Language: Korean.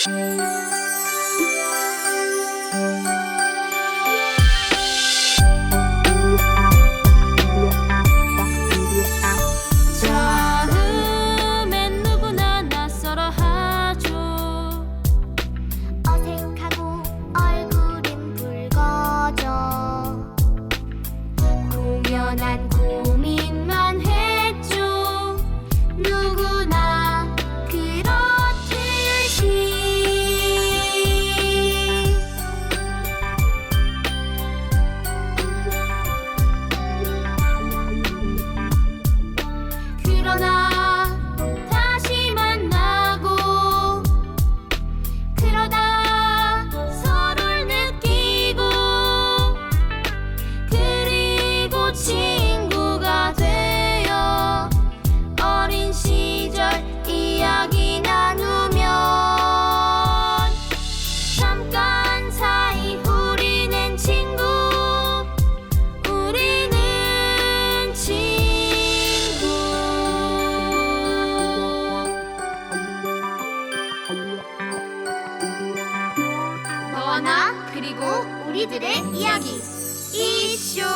是 stronach. 언어 그리고 우리들의 이야기. 이슈.